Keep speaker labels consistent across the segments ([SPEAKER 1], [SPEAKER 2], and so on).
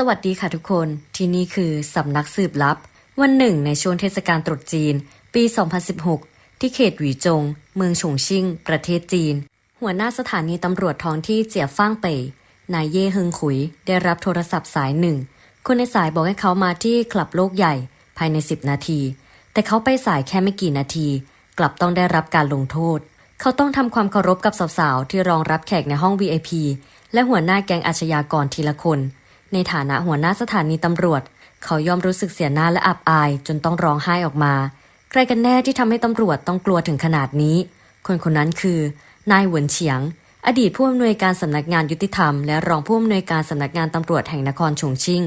[SPEAKER 1] สวัสดีค่ะทุกคนที่นี่คือสำนักสืบลับ วันหนึ่งในช่วงเทศกาลตรุษจีน ปี 2016 ที่เขตหวีจง เมืองฉงชิ่ง ประเทศจีน หัวหน้าสถานีตำรวจท้องที่เจียฟ่างเป่ยนายเย่ฮึงขุย ได้รับโทรศัพท์สายหนึ่ง คนในสายบอกให้เขามาที่คลับโลกใหญ่ภายใน 10 นาที แต่เขาไปสายแค่ไม่กี่นาที กลับต้องได้รับการลงโทษ เขาต้องทำความเคารพกับสาวๆที่รองรับแขกในห้อง VIP และหัวหน้าแก๊งอาชญากรทีละคน ในฐานะหัวหน้าสถานีตำรวจ เขายอมรู้สึกเสียหน้าและอับอายจนต้องร้องไห้ออกมา ใครกันแน่ที่ทำให้ตำรวจต้องกลัวถึงขนาดนี้ คนคนนั้นคือ นายหวนเฉียง อดีตผู้อำนวยการสำนักงานยุติธรรมและรองผู้อำนวยการสำนักงานตำรวจแห่งนครฉงชิ่ง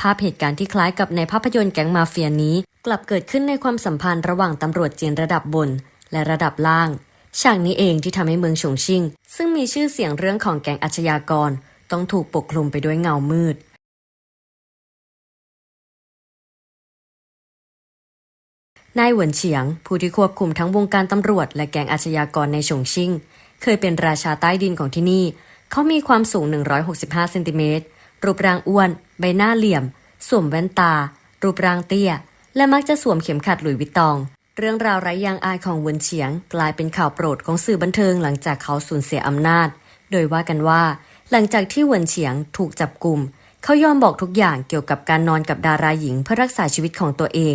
[SPEAKER 1] ภาพเหตุการณ์ที่คล้ายกับในภาพยนตร์แก๊งมาเฟียนี้ กลับเกิดขึ้นในความสัมพันธ์ระหว่างตำรวจจีนระดับบน และระดับล่าง ฉากนี้เองที่ทำให้เมืองฉงชิ่ง ซึ่งมีชื่อเสียงเรื่องของแก๊งอาชญากร ต้องถูกปกคลุมไปด้วยเงามืดนายหวนเฉียง ผู้ที่ควบคุมทั้งวงการตำรวจ และแก๊งอาชญากรในฉงชิ่ง เคยเป็นราชาใต้ดินของที่นี่ เขามีความสูง 165 เซนติเมตร รูปร่างอ้วน ใบหน้าเหลี่ยม สวมแว่นตา รูปร่างเตี้ย และมักจะสวมเข็มขัดหลุยวิตตอง เรื่องราวไร้ยางอายของหวนเฉียง กลายเป็นข่าวโปรดของสื่อบันเทิงหลังจากเขาสูญเสียอำนาจ โดยว่ากันว่า หลังจากที่หวนเฉียงถูกจับกลุ่ม เขายอมบอกทุกอย่างเกี่ยวกับการนอนกับดาราหญิงเพื่อรักษาชีวิตของตัวเอง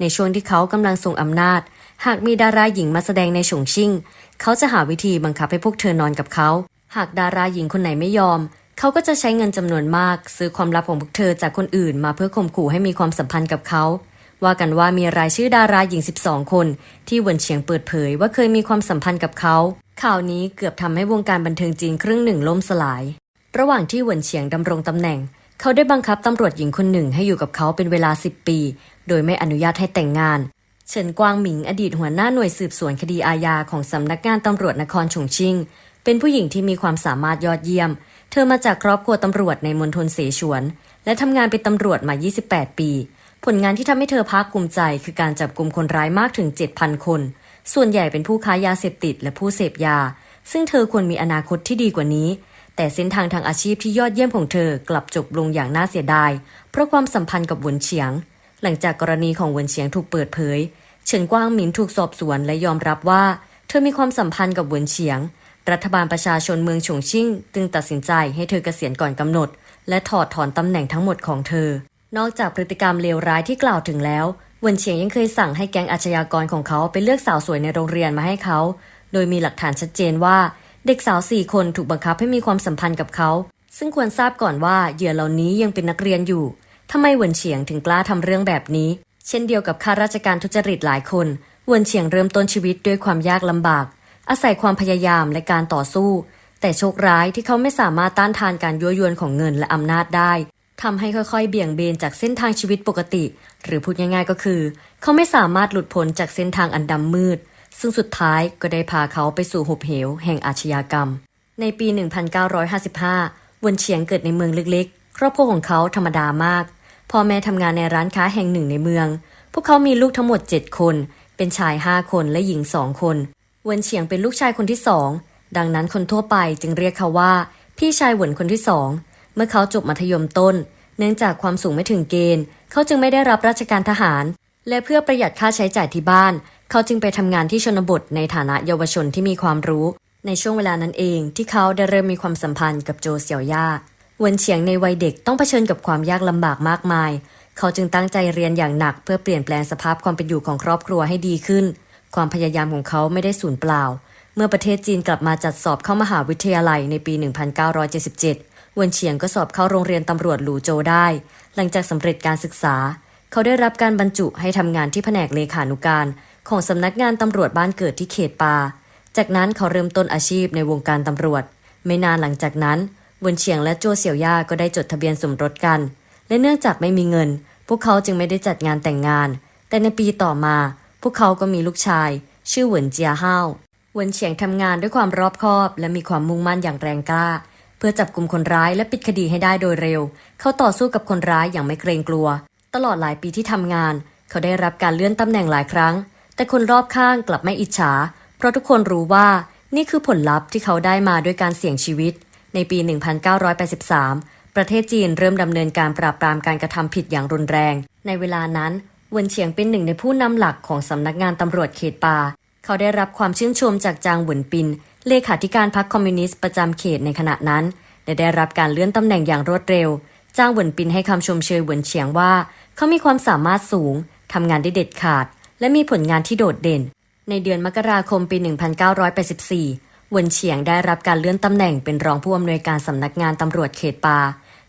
[SPEAKER 1] ในช่วงที่เขากำลังทรงอำนาจ หากมีดาราหญิงมาแสดงในฉงชิ่ง เขาจะหาวิธีบังคับให้พวกเธอนอนกับเขา หากดาราหญิงคนไหนไม่ยอม เขาก็จะใช้เงินจำนวนมาก ซื้อความลับของพวกเธอจากคนอื่น มาเพื่อข่มขู่ให้มีความสัมพันธ์กับเขาว่ากันว่ามีรายชื่อดาราหญิง 12 คน ที่เหวินเฉียงเปิดเผยว่าเคยมีความสัมพันธ์กับเขา ข่าวนี้เกือบทำให้วงการบันเทิงจีนครึ่งหนึ่งล่มสลาย ระหว่างที่หวนเฉียงดำรงตำแหน่ง เขาได้บังคับตำรวจหญิงคนหนึ่งให้อยู่กับเขาเป็นเวลา 10 ปี โดยไม่อนุญาตให้แต่งงาน เฉินกวางหมิงอดีตหัวหน้าหน่วยสืบสวนคดีอาญาของสำนักงานตำรวจนครฉงชิ่ง เป็นผู้หญิงที่มีความสามารถยอดเยี่ยม เธอมาจากครอบครัวตำรวจในมณฑลเสฉวน และทำงานเป็นตำรวจมา 28 ปี ผลงานที่ทำให้เธอภาคภูมิใจ คือการจับกลุ่มคนร้ายมากถึง 7,000 คน ส่วนใหญ่เป็นผู้ค้ายาเสพติดและผู้เสพยา ซึ่งเธอควรมีอนาคตที่ดีกว่านี้ แต่เส้นทางทางอาชีพที่ยอดเยี่ยมของเธอกลับจบลงอย่างน่าเสียดาย เพราะความสัมพันธ์กับหวนเฉียง หลังจากกรณีของหวนเฉียงถูกเปิดเผย เฉินกว้างหมินถูกสอบสวนและยอมรับว่า เธอมีความสัมพันธ์กับหวนเฉียง รัฐบาลประชาชนเมืองฉงชิ่ง จึงตัดสินใจให้เธอเกษียณก่อนกำหนด และถอดถอนตำแหน่งทั้งหมดของเธอนอกจากพฤติกรรมเลวร้ายที่กล่าวถึงแล้ว วนเฉียงยังเคยสั่งให้แก๊งอาชญากรของเขาไปเลือกสาวสวยในโรงเรียนมาให้เขา โดยมีหลักฐานชัดเจนว่า เด็กสาวสี่คนถูกบังคับให้มีความสัมพันธ์กับเขา ซึ่งควรทราบก่อนว่าเหยื่อเหล่านี้ยังเป็นนักเรียนอยู่ทำไมวนเฉียงถึงกล้าทำเรื่องแบบนี้ เช่นเดียวกับข้าราชการทุจริตหลายคนวนเฉียงเริ่มต้นชีวิตด้วยความยากลำบาก อาศัยความพยายามและการต่อสู้ แต่โชคร้ายที่เขาไม่สามารถต้านทานการยั่วยวนของเงินและอำนาจได้ ทำให้ค่อยๆ เบี่ยงเบนจากเส้นทางชีวิตปกติ หรือพูดง่ายๆก็คือ เขาไม่สามารถหลุดพ้นจากเส้นทางอันดำมืด ซึ่งสุดท้ายก็ได้พาเขาไปสู่หุบเหว แห่งอาชญากรรม ในปี 1955 วนเฉียงเกิดในเมืองเล็กๆ ครอบครัวของเขาธรรมดามาก พ่อแม่ทำงานในร้านค้าแห่งหนึ่งในเมือง พวกเขามีลูกทั้งหมด 7 คน เป็นชาย 5 คนและหญิง 2 คน วนเฉียงเป็นลูกชายคนที่สอง ดังนั้นคนทั่วไปจึงเรียกเขาว่า พี่ชายหวนคนที่สอง เมื่อเขาจบมัธยมต้น เนื่องจากความสูงไม่ถึงเกณฑ์ เขาจึงไม่ได้รับราชการทหาร และเพื่อประหยัดค่าใช้จ่ายที่บ้าน เขาจึงไปทำงานที่ชนบทในฐานะเยาวชนที่มีความรู้ ในช่วงเวลานั้นเองที่เขาได้เริ่มมีความสัมพันธ์กับโจเสี่ยวย่าวนเฉียงในวัยเด็กต้องเผชิญกับความยากลำบากมากมาย เขาจึงตั้งใจเรียนอย่างหนักเพื่อเปลี่ยนแปลงสภาพความเป็นอยู่ของครอบครัวให้ดีขึ้น ความพยายามของเขาไม่ได้สูญเปล่า เมื่อประเทศจีนกลับมาจัดสอบเข้ามหาวิทยาลัยในปี 1977เวนเฉียงก็สอบเข้าโรงเรียนตำรวจหลูโจได้ หลังจากสำเร็จการศึกษา เขาได้รับการบรรจุให้ทำงานที่แผนกเลขานุการ ของสำนักงานตำรวจบ้านเกิดที่เขตปา จากนั้นเขาเริ่มต้นอาชีพในวงการตำรวจ ไม่นานหลังจากนั้นวนเฉียงและโจเสี่ยวย่าก็ได้จดทะเบียนสมรสกัน และเนื่องจากไม่มีเงิน พวกเขาจึงไม่ได้จัดงานแต่งงาน แต่ในปีต่อมา พวกเขาก็มีลูกชาย ชื่อเหวินเจียห้าววนเฉียงทำงานด้วยความรอบคอบ และมีความมุ่งมั่นอย่างแรงกล้า พื่อจับกลุ่มคนร้ายและปิดคดีให้ได้โดยเร็ว เขาต่อสู้กับคนร้ายอย่างไม่เกรงกลัว ตลอดหลายปีที่ทำงาน เขาได้รับการเลื่อนตำแหน่งหลายครั้ง แต่คนรอบข้างกลับไม่อิจฉา เพราะทุกคนรู้ว่านี่คือผลลัพธ์ที่เขาได้มาด้วยการเสี่ยงชีวิต ในปี 1983 ประเทศจีนเริ่มดำเนินการปราบปรามการกระทำผิดอย่างรุนแรง ในเวลานั้นเวินเฉียงเป็นหนึ่งในผู้นำหลักของสำนักงานตำรวจเขตป่า เขาได้รับความชื่นชมจากจางหวนปิน เลขาธิการพรรคคอมมิวนิสต์ประจำเขตในขณะนั้นและได้รับการเลื่อนตำแหน่งอย่างรวดเร็ว จ้างหวนปินให้คำชมเชยหวนเฉียงว่า เขามีความสามารถสูง ทำงานได้เด็ดขาด และมีผลงานที่โดดเด่น ในเดือนมกราคมปี 1984เวินเฉียงได้รับการเลื่อนตำแหน่งเป็นรองผู้อำนวยการสำนักงานตำรวจเขตปา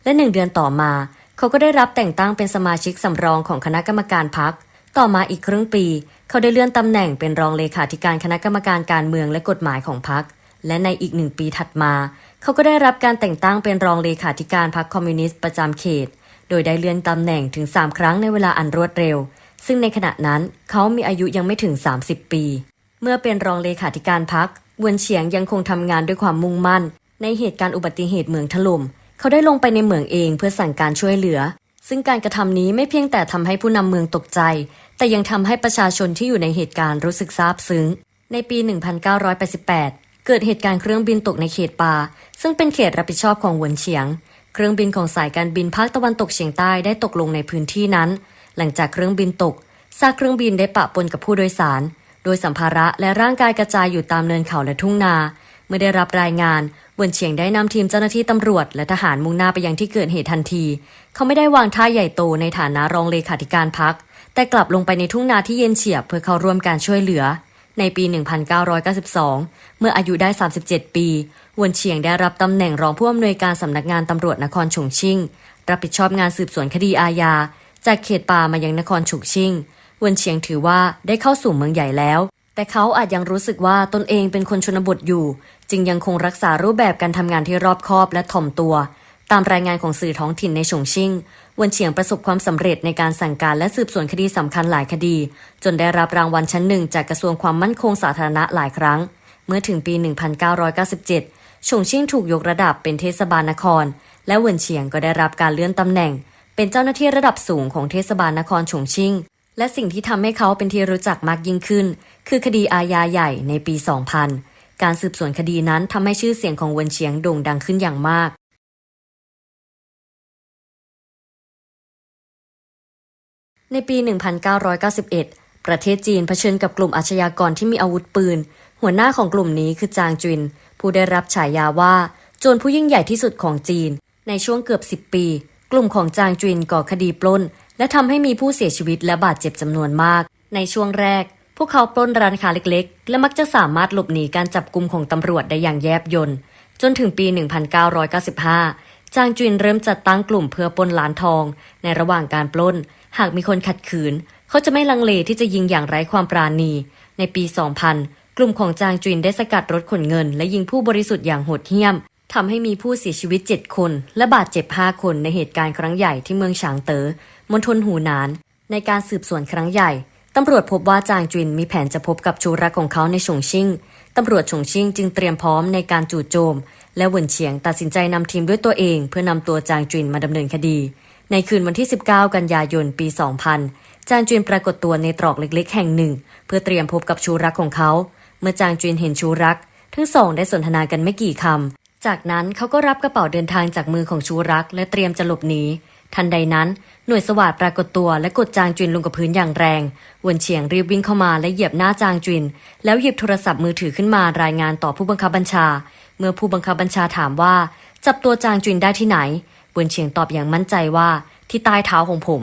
[SPEAKER 1] และหนึ่งเดือนต่อมา เขาก็ได้รับแต่งตั้งเป็นสมาชิกสำรองของคณะกรรมการพัก ต่อมาอีกครึ่งปี เขาได้เลื่อนตำแหน่งเป็นรองเลขาธิการคณะกรรมการการเมืองและกฎหมายของพักและในอีกหนึ่งปีถัดมา เขาก็ได้รับการแต่งตั้งเป็นรองเลขาธิการพรรคคอมมิวนิสต์ประจำเขต โดยได้เลื่อนตำแหน่งถึง 3 ครั้งในเวลาอันรวดเร็ว ซึ่งในขณะนั้นเขามีอายุยังไม่ถึง 30 ปี เมื่อเป็นรองเลขาธิการพักเวนเฉียงยังคงทำงานด้วยความมุ่งมั่น ในเหตุการณ์อุบัติเหตุเหมืองถล่ม เขาได้ลงไปในเหมืองเองเพื่อสั่งการช่วยเหลือ ซึ่งการกระทำนี้ไม่เพียงแต่ทำให้ผู้นำเมืองตกใจ แต่ยังทำให้ประชาชนที่อยู่ในเหตุการณ์รู้สึกซาบซึ้ง ในปี 1988 เกิดเหตุการณ์เครื่องบินตกในเขตป่า ซึ่งเป็นเขตรับผิดชอบของหวนเฉียง เครื่องบินของสายการบินภาคตะวันตกเฉียงใต้ได้ตกลงในพื้นที่นั้น หลังจากเครื่องบินตกซากเครื่องบินได้ปะปนกับผู้โดยสาร โดยสัมภาระและร่างกายกระจายอยู่ตามเนินเขาและทุ่งนา เมื่อได้รับรายงานเวนเฉียงได้นำทีมเจ้าหน้าที่ตำรวจ และทหารมุ่งหน้าไปยังที่เกิดเหตุทันที เขาไม่ได้วางท่าใหญ่โตในฐานะรองเลขาธิการพัก แต่กลับลงไปในทุ่งนาที่เย็นเฉียบเพื่อเข้าร่วมการช่วยเหลือ ในปี 1992 เมื่ออายุได้ 37 ปี วนเฉียงได้รับตำแหน่งรองผู้อำนวยการสำนักงานตำรวจนครฉงชิ่ง รับผิดชอบงานสืบสวนคดีอาญา จากเขตป่ามายังนครฉงชิ่ง วนเฉียงถือว่าได้เข้าสู่เมืองใหญ่แล้ว แต่เขาอาจยังรู้สึกว่าตนเองเป็นคนชนบทอยู่ จึงยังคงรักษารูปแบบการทำงานที่รอบคอบและถ่อมตัว ตามรายงานของสื่อท้องถิ่นในฉงชิ่ง วนเฉียงประสบความสำเร็จในการสั่งการและสืบสวนคดีสำคัญหลายคดี จนได้รับรางวัลชั้นหนึ่งจากกระทรวงความมั่นคงสาธารณะหลายครั้ง เมื่อถึงปี 1997ฉงชิ่งถูกยกระดับเป็นเทศบาลนคร และเวินเฉียงก็ได้รับการเลื่อนตำแหน่ง เป็นเจ้าหน้าที่ระดับสูงของเทศบาลนครฉงชิ่ง และสิ่งที่ทำให้เขาเป็นที่รู้จักมากยิ่งขึ้น คือคดีอาญาใหญ่ในปี 2000 การสืบสวนคดีนั้นทำให้ชื่อเสียงของเวินเฉียงโด่งดังขึ้นอย่างมาก ในปี 1991 ประเทศจีนเผชิญกับกลุ่มอาชญากรที่มีอาวุธปืน หัวหน้าของกลุ่มนี้คือจางจุน ผู้ได้รับฉายาว่า โจรผู้ยิ่งใหญ่ที่สุดของจีน ในช่วงเกือบ 10 ปี กลุ่มของจางจุนก่อคดีปล้น และทำให้มีผู้เสียชีวิตและบาดเจ็บจำนวนมาก ในช่วงแรก พวกเขาปล้นร้านค้าเล็กๆ และมักจะสามารถหลบหนีการจับกุมของตำรวจได้อย่างแยบยลจนถึงปี 1995 จางจุนเริ่มจัดตั้งกลุ่มเพื่อปล้นร้านทอง ในระหว่างการปล้น หากมีคนขัดขืน เขาจะไม่ลังเลที่จะยิงอย่างไร้ความปราณี ในปี 2000 กลุ่มของจางจุนได้สกัดรถขนเงิน และยิงผู้บริสุทธิ์อย่างโหดเหี้ยมทำให้มีผู้เสียชีวิต 7 คน และบาดเจ็บ 5 คนในเหตุการณ์ครั้งใหญ่ที่เมืองฉางเตอ๋อมณฑลหูหนาน ในการสืบสวนครั้งใหญ่ตำรวจพบว่าจางจุนมีแผนจะพบกับชูรักของเขาในฉงชิ่งตำรวจฉงชิ่งจึงเตรียมพร้อมในการจู่โจม และหวนเฉียงตัดสินใจนำทีมด้วยตัวเอง เพื่อนำตัวจางจุนมาดำเนินคดี ในคืนวันที่ 19 กันยายนปี 2000 จางจุนปรากฏตัวในตรอกเล็กๆ แห่งหนึ่ง เพื่อเตรียมพบกับชูรักของเขา เมื่อจางจุนเห็นชูรัก ทั้งสองได้สนทนากันไม่กี่คำ จากนั้นเขาก็รับกระเป๋าเดินทางจากมือของชูรัก และเตรียมจะหลบหนีทันใดนั้นหน่วยสวาดปรากฏตัวและกดจางจุนลงกับพื้นอย่างแรงวนเฉียงรีบวิ่งเข้ามาและเหยียบหน้าจางจุน แล้วหยิบโทรศัพท์มือถือขึ้นมารายงานต่อผู้บังคับบัญชา เมื่อผู้บังคับบัญชาถามว่า จับตัวจางจุนได้ที่ไหน เวนเฉียงตอบอย่างมั่นใจว่าที่ใต้เท้าของผม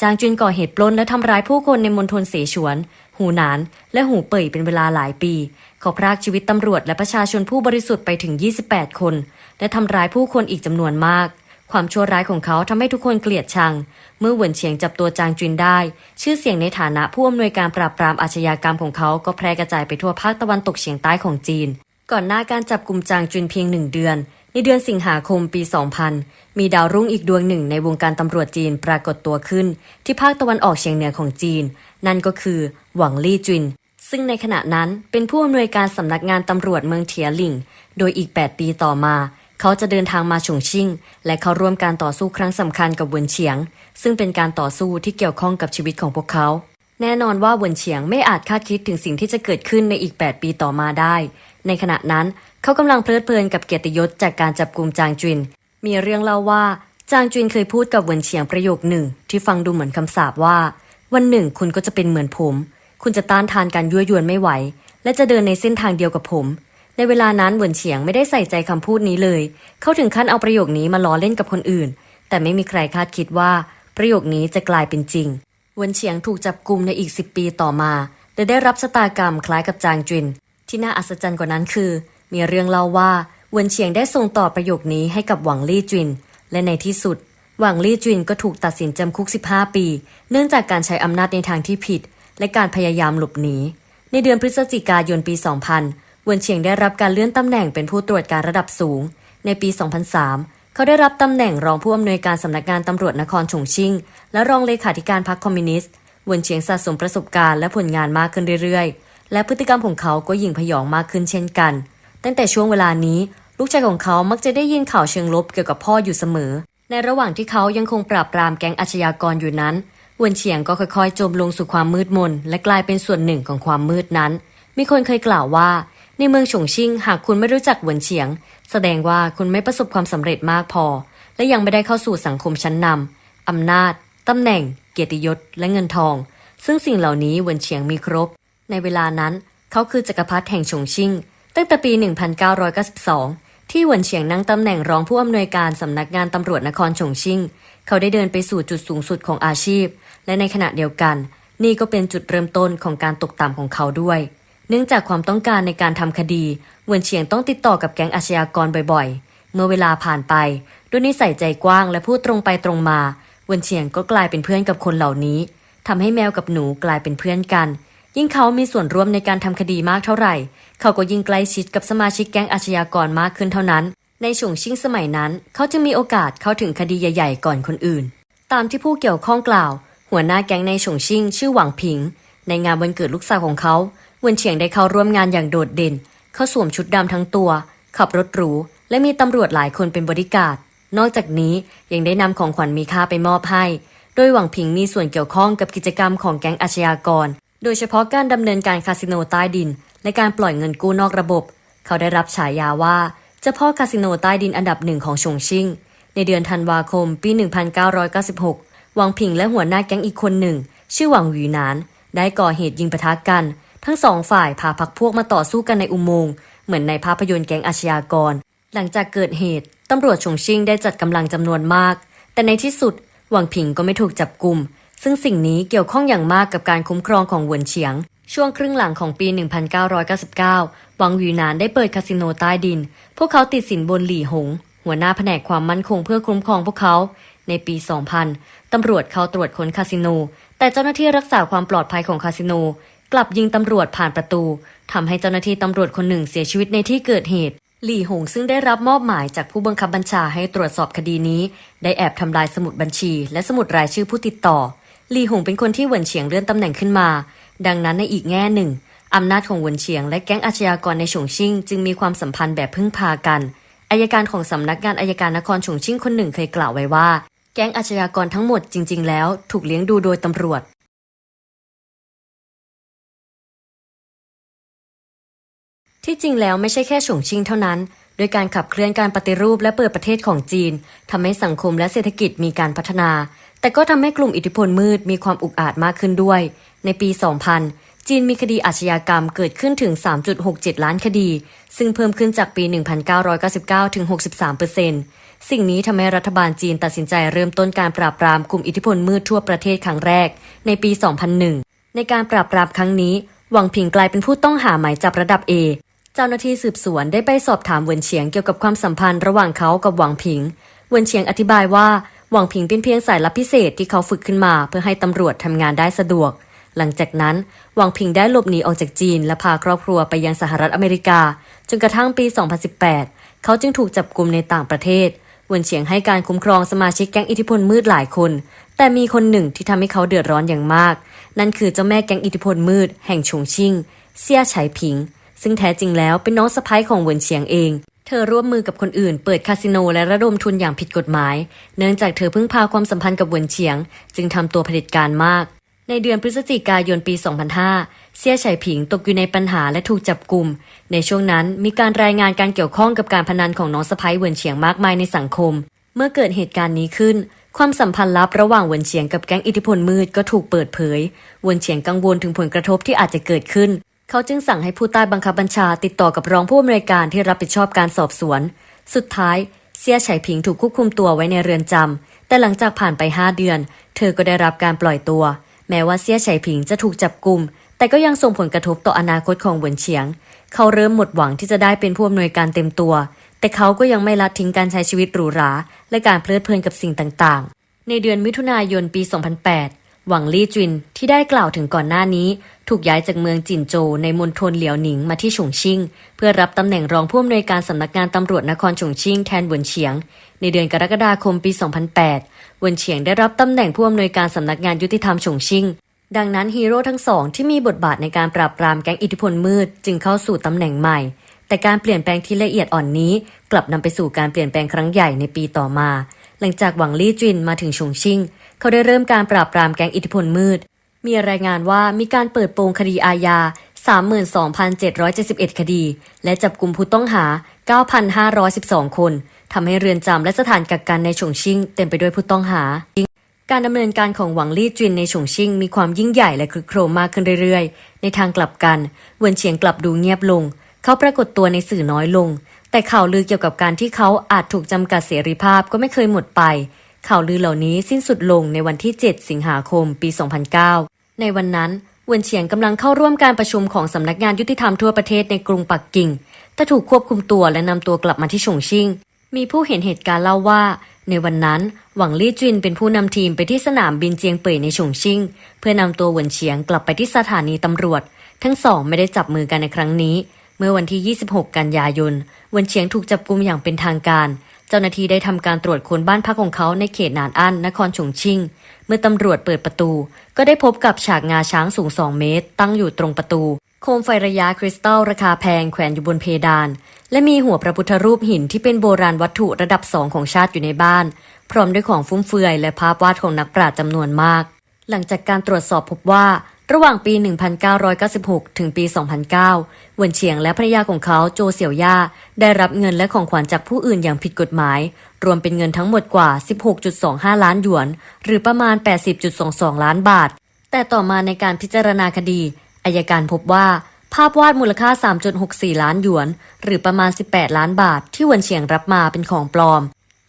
[SPEAKER 1] จางจุนก่อเหตุปล้นและทำร้ายผู้คนในมณฑลเสฉวน หูหนาน และหูเป่ยเป็นเวลาหลายปี เขาพรากชีวิตตำรวจและประชาชนผู้บริสุทธิ์ไปถึง 28 คน และทำร้ายผู้คนอีกจำนวนมาก ความชั่วร้ายของเขาทำให้ทุกคนเกลียดชัง เมื่อเหวินเฉียงจับตัวจางจุนได้ ชื่อเสียงในฐานะผู้อำนวยการปราบปรามอาชญากรรมของเขาก็แพร่กระจายไปทั่วภาคตะวันตกเฉียงใต้ของจีน ก่อนหน้าการจับกลุ่มจางจุนเพียงหนึ่งเดือน ในเดือนสิงหาคมปี 2000 มีดาวรุ่งอีกดวงหนึ่งในวงการตำรวจจีนปรากฏตัวขึ้น ที่ภาคตะวันออกเฉียงเหนือของจีน นั่นก็คือ หวังลี่จุน ซึ่งในขณะนั้นเป็นผู้อำนวยการสำนักงานตำรวจเมืองเทียหลิง โดยอีก 8 ปีต่อมา เขาจะเดินทางมาฉงชิ่ง และเข้าร่วมการต่อสู้ครั้งสำคัญกับเวินเฉียง ซึ่งเป็นการต่อสู้ที่เกี่ยวข้องกับชีวิตของพวกเขาแน่นอนว่าเวินเฉียงไม่อาจคาดคิดถึงสิ่งที่จะเกิดขึ้นในอีก 8 ปีต่อมาได้ ในขณะนั้น เขากำลังเพลิดเพลินกับเกียรติยศจากการจับกลุ่มจางจุน มีเรื่องเล่าว่าจางจุนเคยพูดกับเหวินเฉียงประโยคหนึ่ง ที่ฟังดูเหมือนคำสาปว่า วันหนึ่งคุณก็จะเป็นเหมือนผม คุณจะต้านทานการยั่วยวนไม่ไหว และจะเดินในเส้นทางเดียวกับผม ในเวลานั้นเหวินเฉียงไม่ได้ใส่ใจคำพูดนี้เลย เขาถึงขั้นเอาประโยคนี้มาล้อเล่นกับคนอื่น แต่ไม่มีใครคาดคิดว่า ประโยคนี้จะกลายเป็นจริงเหวินเฉียงถูกจับกลุมในอีก10ปีต่อมาแต่ได้รับชะตากรรมคล้ายกับจางจุนที่น่าอัศจรรย์กว่านั้นคือ มีเรื่องเล่าว่าเวินเฉียงได้ส่งต่อประโยคนี้ให้กับหวังลี่จุนและในที่สุด หวังลี่จุนก็ถูกตัดสินจำคุก 15 ปี เนื่องจากการใช้อำนาจในทางที่ผิด และการพยายามหลบหนี ในเดือนพฤศจิกายนปี 2000 เวินเฉียงได้รับการเลื่อนตำแหน่งเป็นผู้ตรวจการระดับสูง ในปี 2003 เขาได้รับตำแหน่งรองผู้อำนวยการสำนักงานตำรวจนครฉงชิ่ง และรองเลขาธิการพรรคคอมมิวนิสต์เวินเฉียงสะสมประสบการณ์และผลงานมากขึ้นเรื่อยๆ และพฤติกรรมของเขาก็ยิ่งพยองมากขึ้นเช่นกัน ตั้งแต่ช่วงเวลานี้ ลูกชายของเขามักจะได้ยินข่าวเชิงลบเกี่ยวกับพ่ออยู่เสมอ ในระหว่างที่เขายังคงปราบปรามแก๊งอาชญากรอยู่นั้นหวนเฉียงก็ค่อยๆ จมลงสู่ความมืดมน และกลายเป็นส่วนหนึ่งของความมืดนั้น มีคนเคยกล่าวว่า ในเมืองฉงชิ่งหากคุณไม่รู้จักหวนเฉียง แสดงว่าคุณไม่ประสบความสำเร็จมากพอ และยังไม่ได้เข้าสู่สังคมชั้นนำอำนาจตำแหน่ง เกียรติยศและเงินทอง ซึ่งสิ่งเหล่านี้หวนเฉียงมีครบ ในเวลานั้น เขาคือจักรพรรดิแห่งฉงชิ่ง ตั้งแต่ปี 1992 ที่หวนเฉียงนั่งตำแหน่งรองผู้อำนวยการสำนักงานตำรวจนครฉงชิ่ง เขาได้เดินไปสู่จุดสูงสุดของอาชีพ และในขณะเดียวกัน นี่ก็เป็นจุดเริ่มต้นของการตกต่ำของเขาด้วย เนื่องจากความต้องการในการทำคดีหวนเฉียงต้องติดต่อกับแก๊งอาชญากรบ่อยๆ เมื่อเวลาผ่านไป ด้วยนิสัยใจกว้างและพูดตรงไปตรงมาหวนเฉียงก็กลายเป็นเพื่อนกับคนเหล่านี้ทำให้แมวกับหนูกลายเป็นเพื่อนกัน ยิ่งเขามีส่วนร่วมในการทำคดีมากเท่าไหร่ เขาก็ยิ่งใกล้ชิดกับสมาชิกแก๊งอาชญากรมากขึ้นเท่านั้น ในฉงชิงสมัยนั้น เขาจึงมีโอกาสเข้าถึงคดีใหญ่ๆ ก่อนคนอื่น ตามที่ผู้เกี่ยวข้องกล่าว หัวหน้าแก๊งในฉงชิงชื่อหวังผิง ในงานวันเกิดลูกสาวของเขาเวินเฉียงได้เข้าร่วมงานอย่างโดดเด่น เขาสวมชุดดำทั้งตัว ขับรถหรู และมีตำรวจหลายคนเป็นบริการนอกจากนี้ยังได้นำของขวัญมีค่าไปมอบให้ โดยหวังผิงมีส่วนเกี่ยวข้องกับกิจกรรมของแก๊งอาชญากร โดยเฉพาะการดำเนินการคาสิโนใต้ดิน และการปล่อยเงินกู้นอกระบบ เขาได้รับฉายาว่าเจ้าพ่อคาสิโนใต้ดินอันดับหนึ่งของฉงชิ่ง ในเดือนธันวาคมปี 1996 หวังผิงและหัวหน้าแก๊งอีกคนหนึ่ง ชื่อหวังหวีนาน ได้ก่อเหตุยิงปะทะกัน ทั้งสองฝ่ายพาพักพวกมาต่อสู้กันในอุโมงค์เหมือนในภาพยนตร์แก๊งอาชญากร หลังจากเกิดเหตุตำรวจฉงชิ่งได้จัดกำลังจำนวนมาก แต่ในที่สุดหวังผิงก็ไม่ถูกจับกลุ่มซึ่งสิ่งนี้เกี่ยวข้องอย่างมากกับการคุ้มครองของหวนเฉียง ช่วงครึ่งหลังของปี 1999 หวังหวีหนานได้เปิดคาสิโนใต้ดิน พวกเขาติดสินบนหลี่หง หัวหน้าแผนกความมั่นคงเพื่อคุ้มครองพวกเขา ในปี 2000 ตำรวจเข้าตรวจค้นคาสิโน แต่เจ้าหน้าที่รักษาความปลอดภัยของคาสิโน กลับยิงตำรวจผ่านประตู ทำให้เจ้าหน้าที่ตำรวจคนหนึ่งเสียชีวิตในที่เกิดเหตุหลี่หงซึ่งได้รับมอบหมายจากผู้บังคับบัญชาให้ตรวจสอบคดีนี้ ได้แอบทำลายสมุดบัญชี และสมุดรายชื่อผู้ติดต่อหลี่หงเป็นคนที่เหวินเฉียงเลื่อนตำแหน่งขึ้นมา ดังนั้นในอีกแง่หนึ่งอำนาจของวนเฉียงและแก๊งอาชญากรในฉงชิ่ง จึงมีความสัมพันธ์แบบพึ่งพากันอายการของสำนักงานอายการนครฉงชิ่งคนหนึ่งเคยกล่าวไว้ว่า แก๊งอาชญากรทั้งหมดจริง ๆ แล้วถูกเลี้ยงดูโดยตำรวจที่จริงแล้วไม่ใช่แค่ฉงชิ่งเท่านั้น โดยการขับเคลื่อนการปฏิรูปและเปิดประเทศของจีนทำให้สังคมและเศรษฐกิจมีการพัฒนา แต่ก็ทำให้กลุ่มอิทธิพลมืดมีความอุกอาจมากขึ้นด้วย ในปี 2000 จีนมีคดีอาชญากรรมเกิดขึ้นถึง 3.67 ล้านคดี ซึ่งเพิ่มขึ้นจากปี 1999 ถึง 63%สิ่งนี้ทำให้รัฐบาลจีนตัดสินใจเริ่มต้นการปราบปรามกลุ่มอิทธิพลมืดทั่วประเทศครั้งแรก ในปี 2001 ในการปราบปรามครั้งนี้ หวังผิงกลายเป็นผู้ต้องหาหมายจับระดับ A เจ้าหน้าที่สืบสวนได้ไปสอบถามเวินเฉียงเกี่ยวกับความสัมพันธ์ระหว่างเขากับหวังผิง เวินเฉียงอธิบายว่า หวังผิงเป็นเพียงสายลับพิเศษที่เขาฝึกขึ้นมา เพื่อให้ตำรวจทำงานได้สะดวก หลังจากนั้น หวังผิงได้หลบหนีออกจากจีน และพาครอบครัวไปยังสหรัฐอเมริกา จนกระทั่งปี 2018 เขาจึงถูกจับกลุมในต่างประเทศเหวินเฉียงให้การคุ้มครองสมาชิกแก๊งอิทธิพลมืดหลายคน แต่มีคนหนึ่งที่ทำให้เขาเดือดร้อนอย่างมาก นั่นคือเจ้าแม่แก๊งอิทธิพลมืด แห่งฉงชิ่ง เซี่ยไฉผิง ซึ่งแท้จริงแล้วเป็นน้องสะพ้ายของเหวินเฉียงเอง เธอร่วมมือกับคนอื่น เปิดคาสิโนและระดมทุนอย่างผิดกฎหมาย เนื่องจากเธอเพึ่งพาความสัมพันธ์กับเวินเฉียง จึงทำตัวเผด็จการมาก ในเดือนพฤศจิกายนปี 2005 เซี่ยไฉผิงตกอยู่ในปัญหาและถูกจับกลุ่ม ในช่วงนั้นมีการรายงานการเกี่ยวข้องกับการพนันของน้องสะพ้ายเวินเฉียงมากมายในสังคม เมื่อเกิดเหตุการณ์นี้ขึ้นความสัมพันธ์ลับระหว่างเวินเฉียงกับแก๊งอิทธิพลมืดก็ถูกเปิดเผยเวินเฉียงกังวลถึงผลกระทบที่อาจจะเกิดขึ้น เขาจึงสั่งให้ผู้ใต้บังคับบัญชาติดต่อกับรองผู้อำนวยการที่รับผิดชอบการสอบสวน สุดท้าย เซียไฉผิงถูกควบคุมตัวไว้ในเรือนจำแต่หลังจากผ่านไป 5 เดือน เธอก็ได้รับการปล่อยตัว แม้ว่าเซียไฉผิงจะถูกจับกุมแต่ก็ยังส่งผลกระทบต่ออนาคตของเหวินเฉียง เขาเริ่มหมดหวังที่จะได้เป็นผู้อำนวยการเต็มตัว แต่เขาก็ยังไม่ละทิ้งการใช้ชีวิตหรูหรา และการเพลิดเพลินกับสิ่งต่างๆ ในเดือนมิถุนายนปี 2008 หวังลี่จินที่ได้กล่าวถึงก่อนหน้านี้ ถูกย้ายจากเมืองจินโจวในมณฑลเหลียวหนิงมาที่ฉงชิ่ง เพื่อรับตำแหน่งรองผู้อำนวยการสำนักงานตำรวจนครฉงชิ่งแทนเวินเฉียง ในเดือนกรกฎาคมปี 2008เวินเฉียงได้รับตำแหน่งผู้อำนวยการสำนักงานยุติธรรมฉงชิ่ง ดังนั้นฮีโร่ทั้งสองที่มีบทบาทในการปราบปรามแก๊งอิทธิพลมืด จึงเข้าสู่ตำแหน่งใหม่ แต่การเปลี่ยนแปลงที่ละเอียดอ่อนนี้ กลับนำไปสู่การเปลี่ยนแปลงครั้งใหญ่ในปีต่อมา หลังจากหวังลี่จินมาถึงฉงชิ่ง เขาได้เริ่มการปราบปรามแก๊งอิทธิพลมืด มีรายงานว่ามีการเปิดโปงคดีอาญา 32,771 คดี และจับกลุ่มผู้ต้องหา 9,512 คน ทำให้เรือนจำและสถานกักกันในฉงชิ่งเต็มไปด้วยผู้ต้องหา การดำเนินการของหวังลี่จินในฉงชิ่งมีความยิ่งใหญ่และคลึกโครมมากขึ้นเรื่อยๆ ในทางกลับกัน เวินเฉียงกลับดูเงียบลง เขาปรากฏตัวในสื่อน้อยลง แต่ข่าวลือเกี่ยวกับการที่เขาอาจถูกจำกัดเสรีภาพก็ไม่เคยหมดไป ข่าวลือเหล่านี้สิ้นสุดลงในวันที่ 7 สิงหาคม ปี 2009 ในวันนั้นเหวินเฉียงกำลังเข้าร่วมการประชุมของสำนักงานยุติธรรมทั่วประเทศในกรุงปักกิ่ง แต่ถูกควบคุมตัวและนำตัวกลับมาที่ฉงชิ่ง มีผู้เห็นเหตุการณ์เล่าว่า ในวันนั้นหวังลี่จินเป็นผู้นำทีมไปที่สนามบินเจียงเป่ยในฉงชิ่ง เพื่อนำตัวเหวินเฉียงกลับไปที่สถานีตำรวจ ทั้งสองไม่ได้จับมือกันในครั้งนี้ เมื่อวันที่ 26 กันยายนเหวินเฉียงถูกจับกุมอย่างเป็นทางการ เจ้าหน้าที่ได้ทำการตรวจค้นบ้านพักของเขาในเขตหนานอั้นนครฉงชิ่ง เมื่อตำรวจเปิดประตู ก็ได้พบกับฉากงาช้างสูง 2 เมตร ตั้งอยู่ตรงประตู โคมไฟระยะคริสตัลราคาแพงแขวนอยู่บนเพดาน และมีหัวพระพุทธรูปหินที่เป็นโบราณวัตถุระดับสองของชาติอยู่ในบ้าน พร้อมด้วยของฟุ่มเฟือยและภาพวาดของนักปราชญ์จำนวนมาก หลังจากการตรวจสอบพบว่า ระหว่างปี 1996 ถึงปี 2009 เหวินเฉียงและภรรยาของเขาโจเสี่ยวย่าได้รับเงินและของขวัญจากผู้อื่นอย่างผิดกฎหมาย รวมเป็นเงินทั้งหมดกว่า 16.25 ล้านหยวน หรือประมาณ 80.22 ล้านบาท แต่ต่อมาในการพิจารณาคดีอายการพบว่าภาพวาดมูลค่า 3.64 ล้านหยวน หรือประมาณ 18 ล้านบาท ที่หวินเฉียงรับมาเป็นของปลอม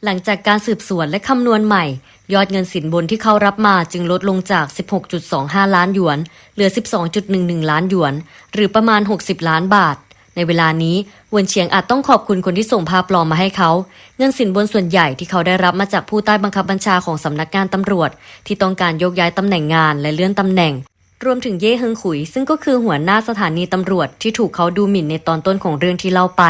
[SPEAKER 1] หลังจากการสืบสวนและคำนวณใหม่ ยอดเงินสินบนที่เขารับมาจึงลดลงจาก 16.25 ล้านหยวน เหลือ 12.11 ล้านหยวน หรือประมาณ 60 ล้านบาท ในเวลานี้เหวนเฉียงอาจต้องขอบคุณคนที่ส่งภาพปลอมมาให้เขา เงินสินบนส่วนใหญ่ที่เขาได้รับมาจากผู้ใต้บังคับบัญชาของสำนักงานตำรวจ ที่ต้องการยกย้ายตำแหน่งงานและเลื่อนตำแหน่งรวมถึงเย่เฮิงขุย ซึ่งก็คือหัวหน้าสถานีตำรวจที่ถูกเขาดูหมิ่นในตอนต้นของเรื่องที่เล่าไป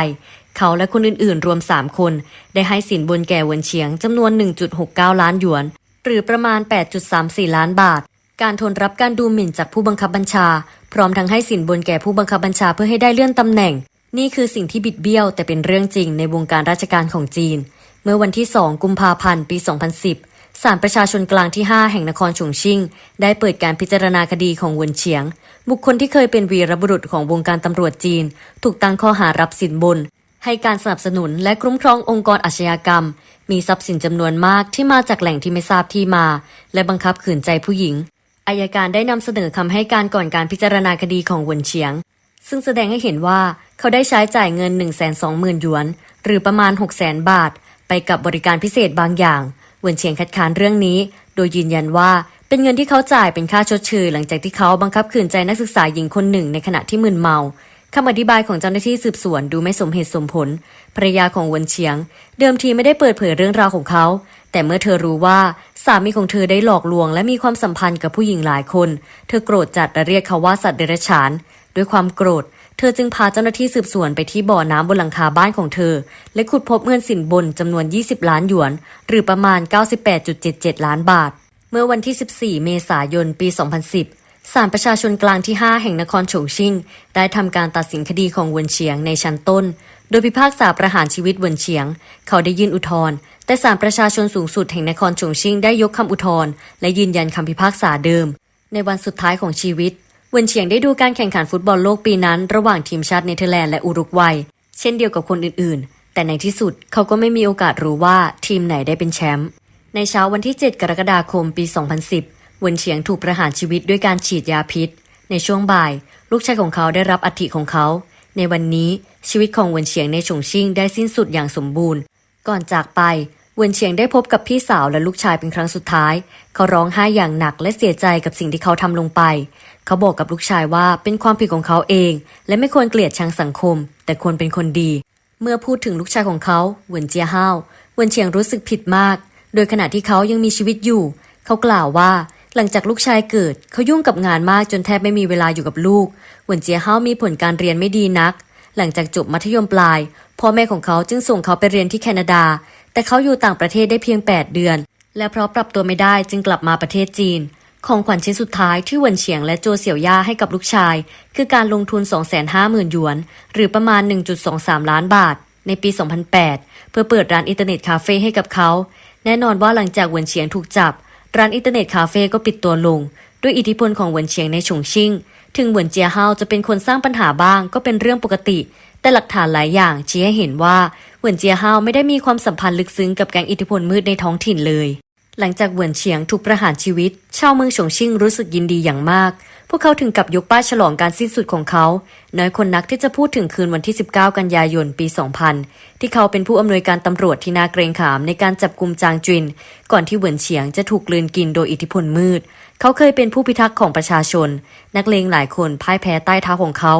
[SPEAKER 1] เขาและคนอื่นๆ รวม 3 คน ได้ให้สินบนแก่เวินเฉียงจำนวน 1.69 ล้านหยวน หรือประมาณ 8.34 ล้านบาท การทนรับการดูหมิ่นจากผู้บังคับบัญชา พร้อมทั้งให้สินบนแก่ผู้บังคับบัญชาเพื่อให้ได้เลื่อนตำแหน่ง นี่คือสิ่งที่บิดเบี้ยวแต่เป็นเรื่องจริงในวงการราชการของจีน เมื่อวันที่ 2 กุมภาพันธ์ ปี 2010ศาลประชาชนกลางที่ 5 แห่งนครฉงชิ่ง ได้เปิดการพิจารณาคดีของเวินเฉียง บุคคลที่เคยเป็นวีรบุรุษของวงการตำรวจจีน ถูกตั้งข้อหารับสินบน ให้การสนับสนุนและคุ้มครององค์กรอาชญากรรม มีทรัพย์สินจำนวนมากที่มาจากแหล่งที่ไม่ทราบที่มา และบังคับขืนใจผู้หญิงอายการได้นำเสนอคำให้การก่อนการพิจารณาคดีของวนเฉียง ซึ่งแสดงให้เห็นว่าเขาได้ใช้จ่ายเงิน 120,000หยวน หรือประมาณ 600,000 บาท ไปกับบริการพิเศษบางอย่างวนเฉียงคัดค้านเรื่องนี้ โดยยืนยันว่าเป็นเงินที่เขาจ่ายเป็นค่าชดเชยหลังจากที่เขาบังคับขืนใจนักศึกษาหญิงคนหนึ่งในขณะที่มึนเมา คำอธิบายของเจ้าหน้าที่สืบสวนดูไม่สมเหตุสมผล ภรรยาของวนเฉียง เดิมทีไม่ได้เปิดเผยเรื่องราวของเขา แต่เมื่อเธอรู้ว่าสามีของเธอได้หลอกลวง และมีความสัมพันธ์กับผู้หญิงหลายคน เธอโกรธจัดและเรียกเขาว่าสัตว์เดรัจฉาน ด้วยความโกรธ เธอจึงพาเจ้าหน้าที่สืบสวนไปที่บ่อน้ำบนหลังคาบ้านของเธอ และขุดพบเงินสินบนจำนวน 20 ล้านหยวน หรือประมาณ 98.77 ล้านบาท เมื่อวันที่ 14 เมษายน ปี 2010 ศาลประชาชนกลางที่ 5 แห่งนครฉงชิ่ง ได้ทำการตัดสินคดีของเวินเฉียงในชั้นต้น โดยพิพากษาประหารชีวิตเวินเฉียง เขาได้ยื่นอุทธรณ์แต่ศาลประชาชนสูงสุดแห่งนครฉงชิ่งได้ยกคำอุทธรณ์และยืนยันคำพิพากษาเดิม ในวันสุดท้ายของชีวิต เวินเฉียงได้ดูการแข่งขันฟุตบอลโลกปีนั้น ระหว่างทีมชาติเนเธอร์แลนด์และอุรุกวัย เช่นเดียวกับคนอื่นๆ แต่ในที่สุดเขาก็ไม่มีโอกาสรู้ว่าทีมไหนได้เป็นแชมป์ในเช้าวันที่ 7 กรกฎาคมปี 2010 เวินเฉียงถูกประหารชีวิตด้วยการฉีดยาพิษ ในช่วงบ่าย ลูกชายของเขาได้รับอัฐิของเขา ในวันนี้ชีวิตของเวินเฉียงในฉงชิ่งได้สิ้นสุดอย่างสมบูรณ์ ก่อนจากไปเวินเฉียงได้พบกับพี่สาวและลูกชายเป็นครั้งสุดท้าย เขาร้องไห้อย่างหนักและเสียใจกับสิ่งที่เขาทำลงไป เขาบอกกับลูกชายว่าเป็นความผิดของเขาเอง และไม่ควรเกลียดชังสังคม แต่ควรเป็นคนดี เมื่อพูดถึงลูกชายของเขาเหวินเจียห้าวเหวินเฉียงรู้สึกผิดมาก โดยขณะที่เขายังมีชีวิตอยู่ เขากล่าวว่า หลังจากลูกชายเกิดเขายุ่งกับงานมากจนแทบไม่มีเวลาอยู่กับลูกหวนเจียห้ามีผลการเรียนไม่ดีนัก หลังจากจบมัธยมปลาย พ่อแม่ของเขาจึงส่งเขาไปเรียนที่แคนาดา แต่เขาอยู่ต่างประเทศได้เพียง 8 เดือน และเพราะปรับตัวไม่ได้จึงกลับมาประเทศจีน ของขวัญชิ้นสุดท้ายที่หวนเฉียงและโจเสี่ยวย่าให้กับลูกชาย คือการลงทุน 250,000หยวน หรือประมาณ 1.23 ล้านบาท ในปี 2008 เพื่อเปิดร้านอินเทอร์เน็ตคาเฟ่ให้กับเขา แน่นอนว่าหลังจากหวนเฉียงถูกจับ ร้านอินเทอร์เน็ตคาเฟ่ก็ปิดตัวลง ด้วยอิทธิพลของเหวินเฉียงในฉงชิ่ง ถึงเหวินเจียเฮาจะเป็นคนสร้างปัญหาบ้างก็เป็นเรื่องปกติ แต่หลักฐานหลายอย่างชี้ให้เห็นว่าเหวินเจียเฮาไม่ได้มีความสัมพันธ์ลึกซึ้งกับแก๊งอิทธิพลมืดในท้องถิ่นเลย หลังจากเหวินเฉียงถูกประหารชีวิต ชาวเมืองฉงชิ่งรู้สึกยินดีอย่างมาก พวกเขาถึงกับยกป้ายฉลองการสิ้นสุดของเขา น้อยคนนักที่จะพูดถึงคืนวันที่ 19 กันยายนปี 2000 ที่เขาเป็นผู้อำนวยการตำรวจที่น่าเกรงขามในการจับกลุ่มจางจิน ก่อนที่เหวินเฉียงจะถูกกลืนกินโดยอิทธิพลมืด เขาเคยเป็นผู้พิทักษ์ของประชาชน นักเลงหลายคนพ่ายแพ้ใต้เท้าของเขา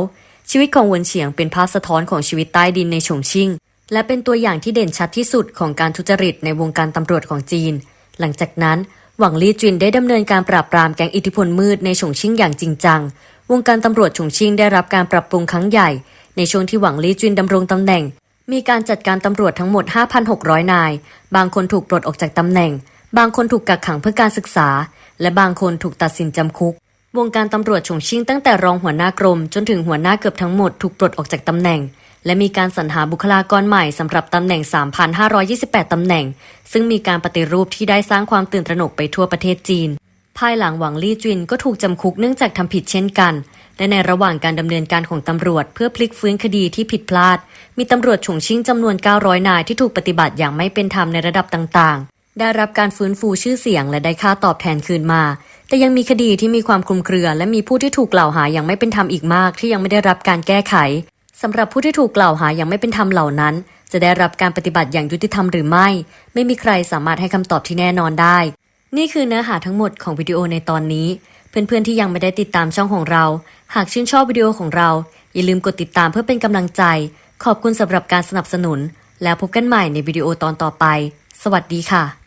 [SPEAKER 1] ชีวิตของเหวินเฉียงเป็นภาพสะท้อนของชีวิตใต้ดินในฉงชิ่ง และเป็นตัวอย่างที่เด่นชัดที่สุดของการทุจริตในวงการตำรวจของจีน หลังจากนั้น หวังลี่จินได้ดำเนินการปราบปรามแก๊งอิทธิพลมืดในฉงชิ่งอย่างจริงจัง วงการตำรวจฉงชิ่งได้รับการปรับปรุงครั้งใหญ่ ในช่วงที่หวังลี่จินดำรงตำแหน่ง มีการจัดการตำรวจทั้งหมด 5,600 นาย บางคนถูกปลดออกจากตำแหน่ง บางคนถูกกักขังเพื่อการศึกษา และบางคนถูกตัดสินจำคุก วงการตำรวจฉงชิ่งตั้งแต่รองหัวหน้ากรม จนถึงหัวหน้าเกือบทั้งหมดถูกปลดออกจากตำแหน่ง และมีการสรรหาบุคลากรใหม่สำหรับตำแหน่ง 3,528 ตำแหน่ง ซึ่งมีการปฏิรูปที่ได้สร้างความตื่นตระหนกไปทั่วประเทศจีน ภายหลังหวังลี่จินก็ถูกจำคุกเนื่องจากทำผิดเช่นกัน และในระหว่างการดำเนินการของตำรวจ เพื่อพลิกฟื้นคดีที่ผิดพลาด มีตำรวจฉงชิ่งจำนวน 900 นายที่ถูกปฏิบัติอย่างไม่เป็นธรรมในระดับต่างๆ ได้รับการฟื้นฟูชื่อเสียงและได้ค่าตอบแทนคืนมาแต่ยังมีคดีที่มีความคลุมเครือ และมีผู้ที่ถูกกล่าวหาอย่างไม่เป็นธรรมอีกมาก ที่ยังไม่ได้รับการแก้ไข สำหรับผู้ที่ถูกกล่าวหาอย่างไม่เป็นธรรมเหล่านั้น จะได้รับการปฏิบัติอย่างยุติธรรมหรือไม่ ไม่มีใครสามารถให้คำตอบที่แน่นอนได้ นี่คือเนื้อหาทั้งหมดของวิดีโอในตอนนี้ เพื่อนๆที่ยังไม่ได้ติดตามช่องของเรา หากชื่นชอบวิดีโอของเรา อย่าลืมกดติดตามเพื่อเป็นกำลังใจ ขอบคุณสำหรับการสนับสนุน แล้วพบกันใหม่ในวิดีโอตอนต่อไป สวัสดีค่ะ